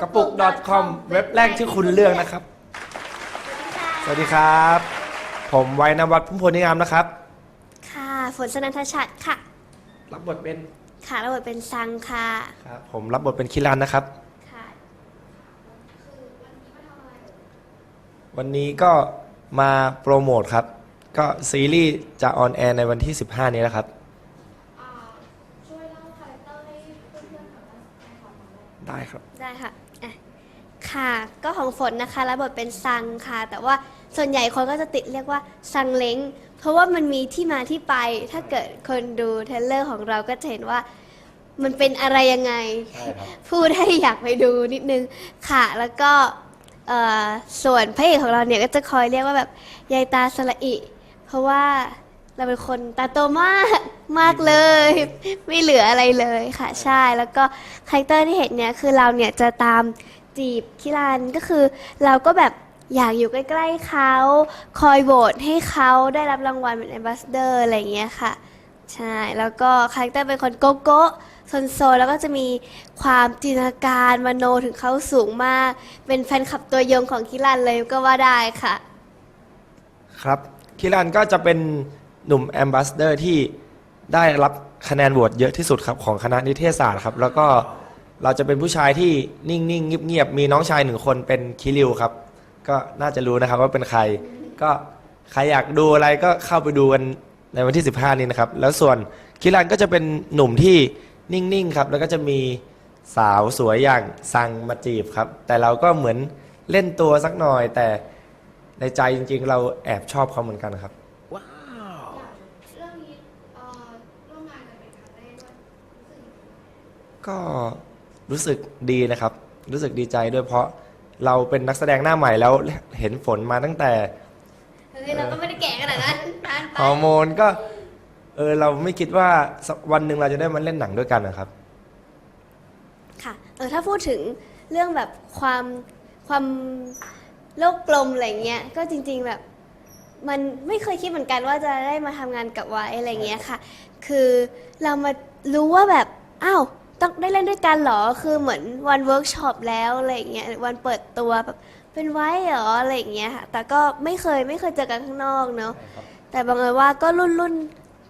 กระปุก .com เว็บแรกที่คุณเลือกนะครับ สวัสดีครับ ผมไวนวัฒน์พุ่มพลนิยามนะครับ ค่ะ ฝนสนันทชัดค่ะ รับบทเป็นค่ะระเบิดเป็นซังค่ะ ครับ ผมรับบทเป็นคิรันนะครับ ค่ะ วันนี้ก็มาโปรโมทครับ ก็ซีรีส์จะออนแอร์ในวันที่ 15 นี้แล้วครับ ช่วยเล่าคาแรคเตอร์ให้เพื่อนๆฟังในความหมาย ได้ครับ ได้ค่ะอะ ค่ะ ก็ของ ฝนนะคะรับบทเป็นซังค่ะ แต่ว่าส่วนใหญ่คนก็จะติดเรียกว่าซังเล้ง เพราะว่ามันมีที่มาที่ไป ถ้าเกิดคนดูเทรลเลอร์ของเราก็จะเห็นว่ามันเป็นอะไรยังไง ใช่ครับ พูดให้อยากไปดูนิดนึงค่ะ แล้วก็เอ่อส่วนพระเอกของเราเนี่ยก็จะคอยเรียกว่าแบบยายตาสละอิ เพราะว่าเราเป็นคนตาโตมากมากเลย ไม่เหลืออะไรเลยค่ะ ใช่แล้วก็คาแรคเตอร์ที่เห็นเนี่ยคือเราเนี่ยจะตาม จีบคิรันก็คือ เราก็แบบอยากอยู่ใกล้ๆเขาคอยโหวตให้เขาได้รับรางวัลเป็นแอมบาสเดอร์อะไรอย่างเงี้ยค่ะ ใช่ แล้วก็คาแรคเตอร์เป็นคนโกโก้โซนโซแล้วก็จะมีความจินตนาการมโนถึงเขาสูงมาก เป็นแฟนคลับตัวยงของคิรันเลยก็ว่าได้ค่ะ ครับคิรันก็จะเป็นหนุ่มแอมบาสเดอร์ที่ได้รับคะแนนโหวตเยอะที่สุดครับของคณะนิเทศศาสตร์ครับ แล้วก็ เราจะเป็นผู้ชายที่นิ่งๆเงียบๆมีน้องชายหนึ่งคนเป็นคิริวครับ ก็น่าจะรู้นะครับว่าเป็นใคร ก็ใครอยากดูอะไรก็เข้าไปดูกันในวันที่ 15 นี้นะครับ แล้วส่วนคิรันก็จะเป็นหนุ่มที่นิ่งๆครับ แล้วก็จะมีสาวสวยอย่างซังมาจีบครับ แต่เราก็เหมือนเล่นตัวสักหน่อย แต่ในใจจริง ๆ เราแอบชอบเขาเหมือนกันครับอย่างเรื่องนี้เอ่อร่วมงานกันเป็นครั้งแรกด้วยรู้สึกยังไงก็ รู้สึกดีนะครับ รู้สึกดีใจด้วยเพราะเราเป็นนักแสดงหน้าใหม่แล้วเห็นฝนมาตั้งแต่เฮ้ยเราก็ไม่ได้แก่ขนาดนั้นนานไปฮอร์โมนก็เออเราไม่คิดว่าสักวันหนึ่งเราจะได้มาเล่นหนังด้วยกันนะครับ ค่ะ เออถ้าพูดถึงเรื่องแบบความความโลกกลมอะไรเงี้ย ก็จริง ๆแบบมันไม่เคยคิดเหมือนกันว่าจะได้มาทำงานกับไว้อะไรเงี้ยค่ะ คือเรามารู้ว่าแบบ อ้าว ต้องได้เล่นด้วยกันเหรอ คือเหมือนวันเวิร์กช็อปแล้วอะไรเงี้ย วันเปิดตัวแบบเป็นไว้เหรออะไรเงี้ยค่ะ แต่ก็ไม่เคยไม่เคยเจอกันข้างนอกเนาะ แต่บังเอิญว่าก็รุ่นรุ่น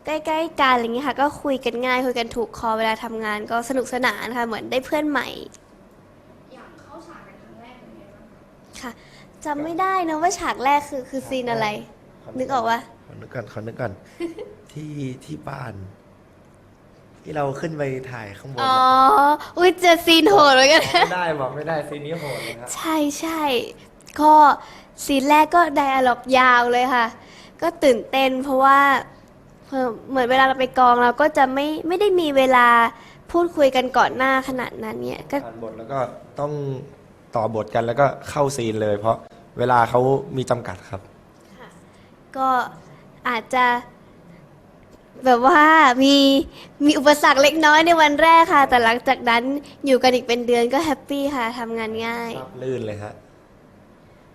ใกล้ๆกันอะไรเงี้ยค่ะ ก็คุยกันง่ายคุยกันถูกคอเวลาทำงานก็สนุกสนานค่ะ เหมือนได้เพื่อนใหม่อย่างเข้าฉากกันครั้งแรกเป็นไงบ้างคะค่ะจำไม่ได้นะว่าฉากแรกคือคือซีนอะไร นึกออกว่า ขอนึกก่อนขอนึกก่อน ที่ที่บ้าน ที่เราขึ้นไปถ่ายข้างบนอ๋ออะอุ้ยเจอซีนโหดเหมือนกัน บอกไม่ได้บอกไม่ได้ซีนนี้โหดเลยครับ ใช่ใช่ก็ซีนแรกก็ไดอะล็อกยาวเลยค่ะ ก็ตื่นเต้นเพราะว่าเอ่อเหมือนเวลาเราไปกองเราก็จะไม่ไม่ได้มีเวลาพูดคุยกันก่อนหน้าขนาดนั้นเนี่ยก็ อ่านบทแล้วก็ต้องต่อบทกันแล้วก็เข้าซีนเลย เพราะเวลาเขามีจำกัดครับ ก็อาจจะ แบบว่ามีมีอุปสรรคเล็กน้อยในวันแรกค่ะ แต่หลังจากนั้นอยู่กันอีกเป็นเดือนก็แฮปปี้ค่ะทำงานง่าย ราบลื่นเลยฮะ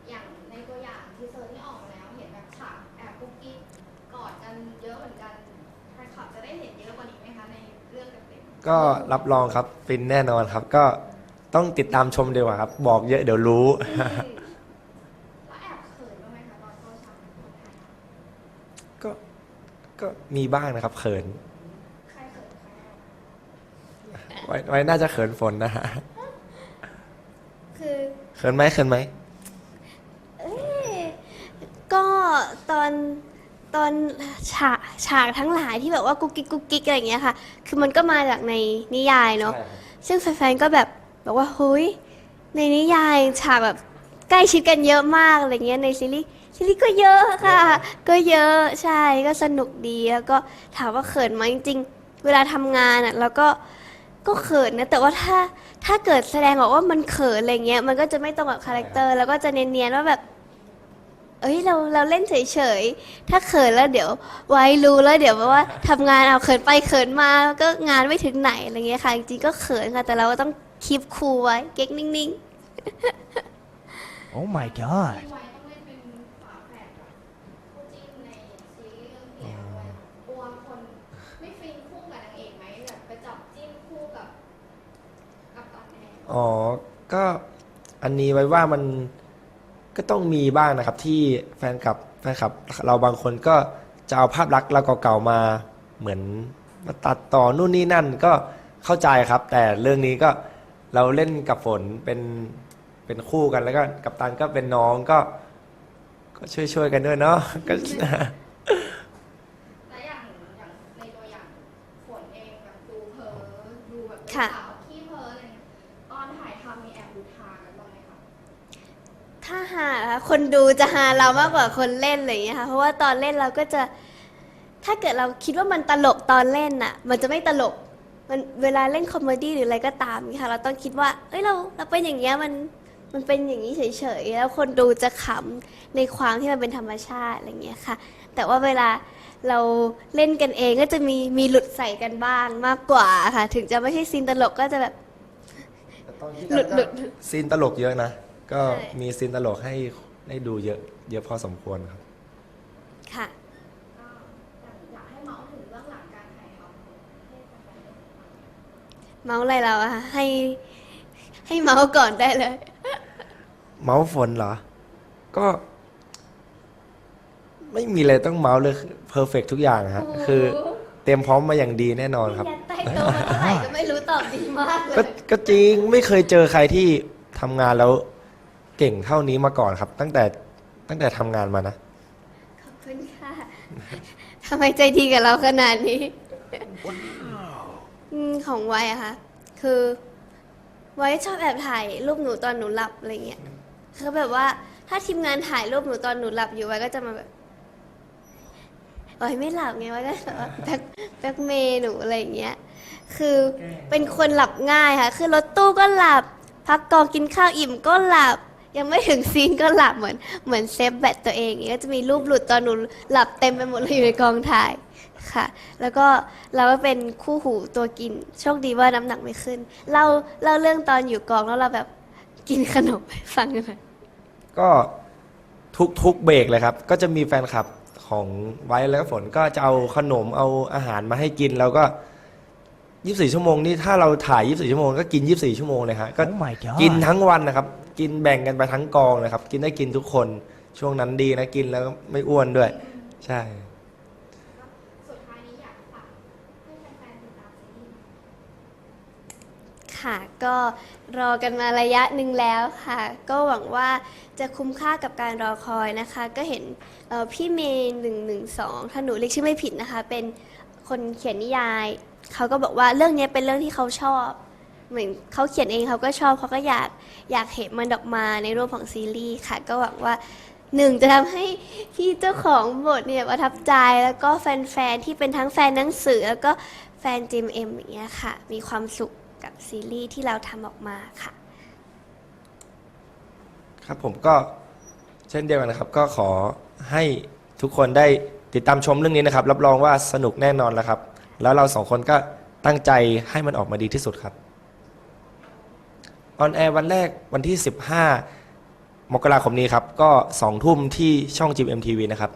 อย่างในตัวอย่างทีเซอร์ที่ออกมาแล้วเห็นแบบฉากแอบกุ๊กกิ๊กกอดกันเยอะเหมือนกันแฟนคลับจะได้เห็นเยอะกว่านี้ไหมคะในเรื่องเต็มก็รับรองครับฟินแน่นอนครับ ก็ต้องติดตามชมดีกว่าครับ บอกเยอะเดี๋ยวรู้ ๆแล้วแอบเขินบ้างไหมคะตอนเข้าฉากถ่ายทำ ก็ ก็มีบ้างนะครับเขินใครเขินใครอะไว้ไว้น่าจะเขินฝนนะฮะคือเขินไหมเขินไหมเอ๊ะก็ตอนตอนฉากฉากทั้งหลายที่แบบว่ากุ๊กกิ๊กกุ๊กกิ๊กอะไรอย่างเงี้ยค่ะ คือมันก็มาจากในนิยายเนาะ ซึ่งแฟนๆก็แบบบอกว่าเฮ้ยในนิยายฉากแบบใกล้ชิดกันเยอะมากอะไรเงี้ยในซีรีส์ ซีรีส์ก็เยอะค่ะ ก็เยอะใช่ก็สนุกดีแล้วก็ถามว่าเขินไหมจริงๆเวลาทำงานอะเราก็ก็เขินนะแต่ว่าถ้าถ้าเกิดแสดงออกว่ามันเขินอะไรเงี้ยมันก็จะไม่ตรงกับคาแรคเตอร์แล้วก็จะเนียนๆว่าแบบ เอ้ยเราเราเล่นเฉยๆ ถ้าเขินแล้วเดี๋ยว ไว้รู้แล้วเดี๋ยวว่าทำงานเอาเขินไปเขินมาก็งานไม่ถึงไหนอะไรเงี้ยค่ะจริงๆก็เขินค่ะ แต่เราก็ต้องคีบคูลไว้เก๊กนิ่ง Oh my god. พี่ไว้ต้องเล่นเป็นฝาแฝดกับคู่จิ้นในซีรีส์เรื่องที่แล้วด้วยกลัวคนไม่ฟินคู่กับนางเอ๋อ ก็อันนี้ไว้ว่ามันก็ต้องมีบ้างนะครับ ที่แฟนคลับแฟนคลับ เราบางคนก็จะเอาภาพลักษณ์เราเก่าๆมาเหมือนมาตัดต่อนู่นนี่นั่นก็เข้าใจครับ แต่เรื่องนี้ก็เราเล่นกับฝนเป็นเป็นคู่กันแล้วก็กับตันก็เป็นน้องก็ ก็ช่วยๆกันด้วยเนาะก็ และอย่างอย่างในตัวอย่างฝนเองแบบดูเพ้อดูแบบเป็น ค่ะ สาวขี้เพ้ออะไรเงี้ยตอนถ่ายทำมีแอบดูทางกันบ้างไหมคะ ถ้าหานะคะคนดู จะหาเรามากกว่าคนเล่นอะไรอย่างเงี้ยค่ะเพราะว่าตอนเล่นเราก็จะ ถ้าเกิดเราคิดว่ามันตลกตอนเล่นน่ะ มันจะไม่ตลกมันเวลาเล่นคอมเมดี้หรืออะไรก็ตามค่ะ เราต้องคิดว่าเอ้ยเราเราเป็นอย่างเงี้ยมันมันเป็นอย่างนี้เฉยๆแล้วคนดูจะขำในความที่มันเป็นธรรมชาติอะไรอย่างเงี้ยค่ะ แต่ว่าเวลาเราเล่นกันเองก็จะมีมีหลุดใส่กันบ้างมากกว่าค่ะ ถึงจะไม่ใช่ซีนตลกก็จะแบบ หลุดหลุด ซีนตลกเยอะนะ ก็ใช่มีซีนตลกให้ ได้ดูเยอะเยอะพอสมควรครับ ค่ะก็อย่างอยากให้เมาส์ถึงเรื่องหลังการถ่ายทำให้แฟนๆได้ติดตามเมาส์อะไรเราอะคะให้ให้เมาส์ก่อนได้เลย เมาส์ฝนเหรอ ก็ ไม่มีอะไรต้องเมาส์เลยเพอร์เฟกทุกอย่างฮะ โอ้โห คือเตรียมพร้อมมาอย่างดีแน่นอนครับ ยัดใต้โต๊ะมาเท่าไหร่ก็ไม่รู้ตอบดีมากเลก็ยก็จริงไม่เคยเจอใครที่ทำงานแล้ว เก่งเท่านี้มาก่อนครับ ตั้งแต่ตั้งแต่ทำงานมานะ ขอบคุณค่ะ ทำไมใจดีกับเราขนาดนี้อืมของไว้อะค่ะ คือไว้ชอบแอบถ่ายรูปหนูตอนหนูหลับอะไรเงี้ย คือแบบว่าถ้าทีมงานถ่ายรูปหนูตอนหนูหลับอยู่ไว้ก็จะมาแบบไว้ไม่หลับไงไว้ก็แบบว่าแบ็คแบ็คเมย์หนูอะไรอย่างเงี้ย คือเป็นคนหลับง่ายค่ะ คือรถตู้ก็หลับ พักกองกินข้าวอิ่มก็หลับ ยังไม่ถึงซีนก็หลับเหมือนเหมือนเซฟแบตตัวเองอย่างเงี้ยก็จะมีรูปหลุดตอนหนูหลับเต็มไปหมดเลยอยู่ในกองถ่ายค่ะ แล้วก็เราก็เป็นคู่หูตัวกิน โชคดีว่าน้ำหนักไม่ขึ้น เราเล่าเรื่องตอนอยู่กองแล้วเราแบบกินขนมให้ฟังกันหน่อยก็ทุกทุกเบรกเลยครับ ก็จะมีแฟนคลับของไว้แล้วก็ฝนก็จะเอาขนมเอาอาหารมาให้กินแล้วก็ 24 ชั่วโมงนี่ถ้าเราถ่าย 24 ชั่วโมงก็กิน 24 ชั่วโมงเลยฮะก็ Oh my god กินทั้งวันนะครับ กินแบ่งกันไปทั้งกองเลยครับ กินได้กินทุกคนช่วงนั้นดีนะกินแล้วไม่อ้วนด้วย ใช่ สุดท้ายนี้อยากฝากให้แฟนๆติดตามซีรีส์ค่ะ ก็รอกันมาระยะหนึ่งแล้วค่ะ ก็หวังว่าจะคุ้มค่ากับการรอคอยนะคะ ก็เห็นเอ่อพี่เมย์หนึ่งหนึ่งสองถ้าหนูเรียกชื่อไม่ผิดนะคะ เป็นคนเขียนนิยาย เขาก็บอกว่าเรื่องนี้เป็นเรื่องที่เขาชอบ เหมือนเขาเขียนเองเขาก็ชอบเขาก็อยากอยากเห็นมันออกมาในรูปของซีรีส์ค่ะ ก็หวังว่าหนึ่งจะทำให้พี่เจ้าของบทเนี่ยประทับใจแล้วก็แฟนๆที่เป็นทั้งแฟนหนังสือ แล้วก็แฟนจิมเอ็มอย่างเงี้ยค่ะ มีความสุขกับซีรีส์ที่เราทำออกมาค่ะ ครับผมก็เช่นเดียวกันนะครับ ก็ขอให้ทุกคนได้ติดตามชมเรื่องนี้นะครับ รับรองว่าสนุกแน่นอนแล้วครับ แล้วเราสองคนก็ตั้งใจให้มันออกมาดีที่สุดครับ ออนแอร์วันแรกวันที่ 15 มกราคมนี้ครับ ก็ 2 ทุ่มที่ช่องจิม MTV นะครับ